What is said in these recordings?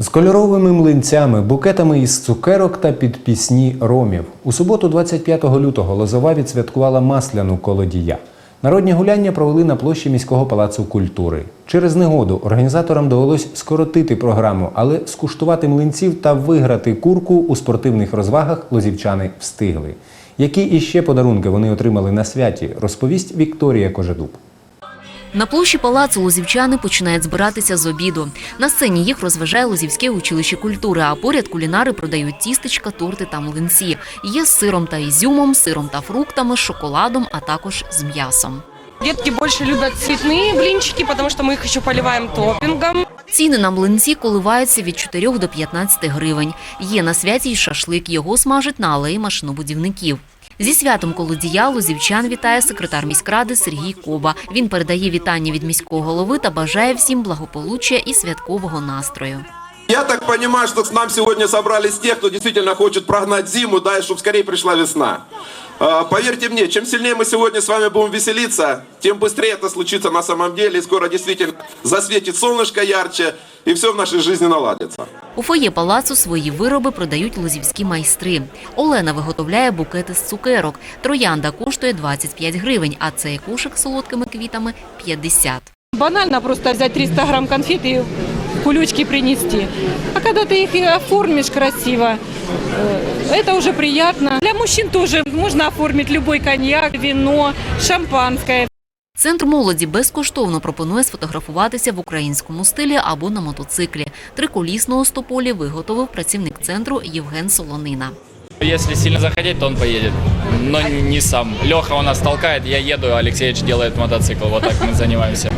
З кольоровими млинцями, букетами із цукерок та під пісні ромів. У суботу, 25 лютого, Лозова відсвяткувала масляну колодія. Народні гуляння провели на площі міського палацу культури. Через негоду організаторам довелось скоротити програму, але скуштувати млинців та виграти курку у спортивних розвагах лозівчани встигли. Які іще подарунки вони отримали на святі, розповість Вікторія Кожедуб. На площі палацу лозівчани починають збиратися з обіду. На сцені їх розважає Лозівське училище культури, а поряд кулінари продають тістечка, торти та млинці. Є з сиром та ізюмом, сиром та фруктами, шоколадом, а також з м'ясом. Детки больше любят цветные блинчики, потому что мы их еще поливаем топпингом. Ціни на млинці коливаються від 4 до 15 гривень. Є на святі й шашлик, його смажать на алеї машинобудівників. Зі святом колодія зівчан вітає секретар міськради Сергій Коба. Він передає вітання від міського голови та бажає всім благополуччя і святкового настрою. Я так понимаю, что к нам сегодня собрались те, кто действительно хочет прогнать зиму, да, и чтобы скорее весна. А, Поверьте мне, чем сильнее мы сегодня с вами будем веселиться, тем быстрее это случится на самом деле, и скоро действительно засветит солнышко ярче, и все в нашей жизни наладится. У фоє палацу свої вироби продають лозівські майстри. Олена виготовляє букети з цукерок. Троянда коштує 25 гривень, а цей кошик з солодкими квітами 50. Банально просто взять 300 грамм конфет и в кулечки принести. А когда ты их и оформишь красиво, э, это уже приятно. Для мужчин тоже можно оформить любой коньяк, вино, шампанское. Центр молоді безкоштовно пропонує сфотографуватися в українському стилі або на мотоциклі. Триколісного стополі виготовив працівник центру Євген Солонина. Если сильно захотеть, то он поедет. Но не сам. Леха у нас толкает, я еду, Алексеевич делает мотоцикл. Вот так мы занимаемся.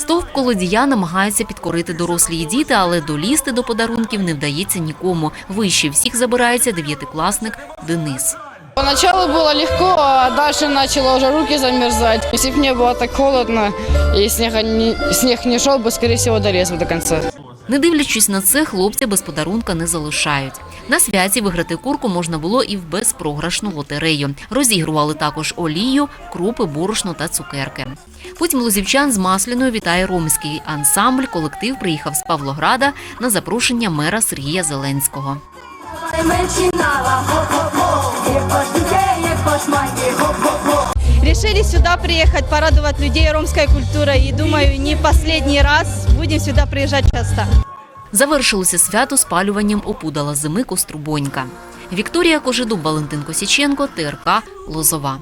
Стовп колодія намагаються підкорити дорослі і діти, але долізти до подарунків не вдається нікому. Вище всіх забирається дев'ятикласник Денис. Поначалу было легко, а дальше начало уже руки замерзать. Если бы не было так холодно и снега не, снег не шел бы, скорее всего, долез бы до конца. Не дивлячись на це, хлопця без подарунка не залишають. На святі виграти курку можна було і в безпрограшну лотерею. Розігрували також олію, крупи, борошно та цукерки. Потім лозівчан з масляною вітає ромський ансамбль. Колектив приїхав з Павлограда на запрошення мера Сергія Зеленського. Начинала го-го-го, як кошмаки, го-го-го. Решили сюда приехать, порадовать людей ромской культурой. И думаю, не последний раз будем сюда приезжать часто. Завершилося свято спалюванням опудала зими Кострубонька. Вікторія Кожедуб, Валентин Косіченко, ТРК Лозова.